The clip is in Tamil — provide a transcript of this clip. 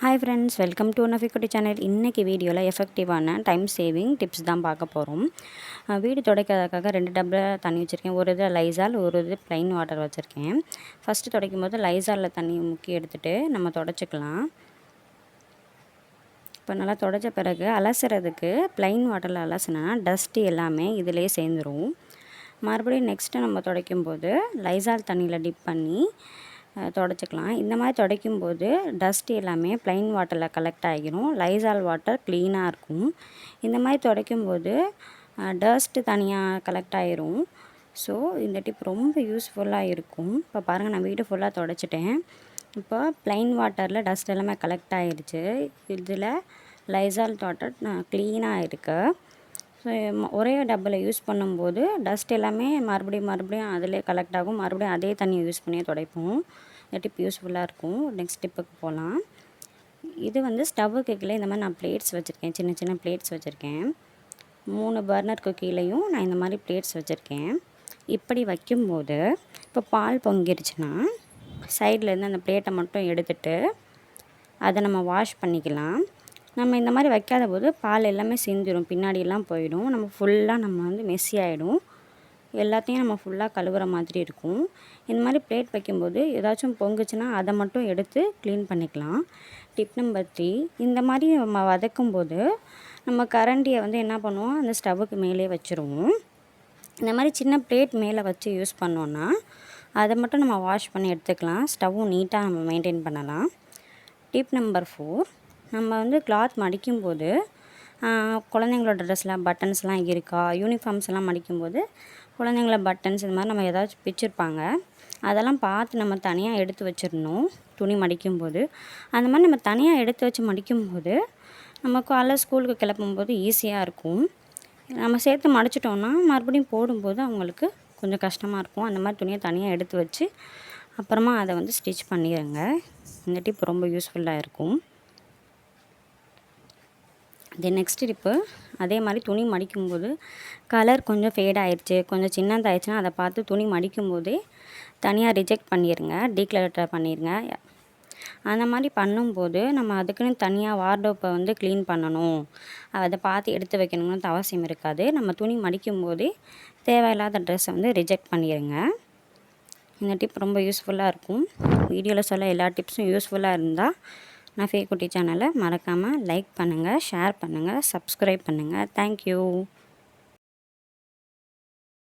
Hi friends welcome to Nafikkutti channel இன்றைக்கி வீடியோவில் எஃபெக்டிவான டைம் சேவிங் டிப்ஸ் தான் பார்க்க போகிறோம் வீடு துடைக்கிறதுக்காக ரெண்டு டப்பில் தண்ணி வச்சுருக்கேன். ஒரு இது லைசால் ஒரு இது ப்ளைன் வாட்டர் வச்சுருக்கேன். ஃபஸ்ட்டு துடைக்கும் போது லைசாலில் தண்ணி முக்கி எடுத்துகிட்டு நம்ம தொடச்சிக்கலாம். இப்போ நல்லா தொடச்ச பிறகு அலசுறதுக்கு ப்ளைன் வாட்டரில் அலசுனா டஸ்ட்டு எல்லாமே இதிலே சேர்ந்துடும் மறுபடியும் நெக்ஸ்ட்டு நம்ம துடைக்கும் போது லைசால் தண்ணியில் டிப் பண்ணி தொடச்சிக்கலாம். இந்த மாதிரி துடைக்கும் போது டஸ்ட் எல்லாமே ப்ளைன் வாட்டரில் கலெக்ட் ஆகிரும். லைசால் வாட்டர் க்ளீனாக இருக்கும். இந்த மாதிரி துடைக்கும் போது டஸ்ட்டு தனியாக கலெக்ட் ஆகிரும் ஸோ இந்த டிப் ரொம்ப யூஸ்ஃபுல்லாக இருக்கும். இப்போ பாருங்கள் நான் வீடு ஃபுல்லாக துடைச்சிட்டேன். இப்போ ப்ளைன் வாட்டரில் டஸ்ட் எல்லாமே கலெக்ட் ஆகிருச்சு இதில் லைசால் வாட்டர் க்ளீனாக இருக்குது ஸோ ஒரே டப்பில் யூஸ் பண்ணும்போது டஸ்ட் எல்லாமே மறுபடியும் மறுபடியும் அதிலே கலெக்ட் ஆகும். மறுபடியும் அதே தண்ணியை யூஸ் பண்ணி துடைப்போம். இந்த டிப் யூஸ்ஃபுல்லாக இருக்கும் நெக்ஸ்ட் டிப்புக்கு போகலாம் இது வந்து ஸ்டவ்வு கேக்கில் இந்த மாதிரி நான் பிளேட்ஸ் வச்சுருக்கேன். சின்ன சின்ன பிளேட்ஸ் வச்சுருக்கேன். மூணு பர்னருக்கு கீழேயும் நான் இந்த மாதிரி பிளேட்ஸ் வச்சுருக்கேன். இப்படி வைக்கும்போது இப்போ பால் பொங்கிருச்சுன்னா சைட்லேருந்து அந்த பிளேட்டை மட்டும் எடுத்துட்டு அதை நம்ம வாஷ் பண்ணிக்கலாம். நம்ம இந்த மாதிரி வைக்காத போது பால் எல்லாமே சிந்திடும் பின்னாடியெல்லாம் போயிடும். நம்ம ஃபுல்லாக நம்ம வந்து மெஸ்ஸி ஆகிடும் எல்லாத்தையும் நம்ம ஃபுல்லாக கழுவுற மாதிரி இருக்கும். இந்த மாதிரி பிளேட் வைக்கும்போது ஏதாச்சும் பொங்குச்சுன்னா அதை மட்டும் எடுத்து க்ளீன் பண்ணிக்கலாம். டிப் நம்பர் த்ரீ இந்த மாதிரி நம்ம வதக்கும்போது நம்ம கரண்டியை வந்து என்ன பண்ணுவோம்? அந்த ஸ்டவ்வுக்கு மேலே வச்சுருவோம். இந்த மாதிரி சின்ன பிளேட் மேலே வச்சு யூஸ் பண்ணோன்னா அதை மட்டும் நம்ம வாஷ் பண்ணி எடுத்துக்கலாம். ஸ்டவ்வும் நீட்டாக நம்ம மெயின்டைன் பண்ணலாம். டிப் நம்பர் ஃபோர் நம்ம வந்து கிளாத் மடிக்கும்போது குழந்தைங்களோட ட்ரெஸ்லாம் பட்டன்ஸ்லாம் இருக்கா? யூனிஃபார்ம்ஸ் எல்லாம் மடிக்கும்போது குழந்தைங்கள பட்டன்ஸ் இந்த மாதிரி நம்ம ஏதாச்சும் பிச்சிருப்பாங்க. அதெல்லாம் பார்த்து நம்ம தனியாக எடுத்து வச்சிடணும் துணி மடிக்கும்போது. அந்த மாதிரி நம்ம தனியாக எடுத்து வச்சு மடிக்கும்போது நம்ம காலைல ஸ்கூலுக்கு கிளப்பும்போது ஈஸியாக இருக்கும். நம்ம சேர்த்து மடிச்சிட்டோன்னா மறுபடியும் போடும்போது அவங்களுக்கு கொஞ்சம் கஷ்டமாக இருக்கும். அந்த மாதிரி துணியை தனியாக எடுத்து வச்சு அப்புறமா அதை வந்து ஸ்டிச் பண்ணிடுங்க இந்த டிப் ரொம்ப யூஸ்ஃபுல்லாக இருக்கும். தென் நெக்ஸ்ட் டிப்பு அதே மாதிரி துணி மடிக்கும்போது கலர் கொஞ்சம் ஃபேட் ஆயிடுச்சு கொஞ்சம் சின்னதாயிடுச்சுன்னா அதை பார்த்து துணி மடிக்கும்போதே தனியாக ரிஜெக்ட் பண்ணிடுங்க டீக்ளரேட்டர் பண்ணிடுங்க அந்த மாதிரி பண்ணும்போது நம்ம அதுக்குன்னு தனியாக வார்டோப்பை வந்து க்ளீன் பண்ணணும். அதை பார்த்து எடுத்து வைக்கணும்னு அவசியம் இருக்காது. நம்ம துணி மடிக்கும் போதே தேவையில்லாத ட்ரெஸ்ஸை வந்து ரிஜெக்ட் பண்ணிடுங்க இந்த டிப் ரொம்ப யூஸ்ஃபுல்லாக இருக்கும். வீடியோவில் சொல்ல எல்லா டிப்ஸும் யூஸ்ஃபுல்லாக இருந்தால் நஃபே குட்டி சேனலை மறக்காமல் லைக் பண்ணுங்கள் ஷேர் பண்ணுங்கள் சப்ஸ்கிரைப் பண்ணுங்கள் தேங்க்யூ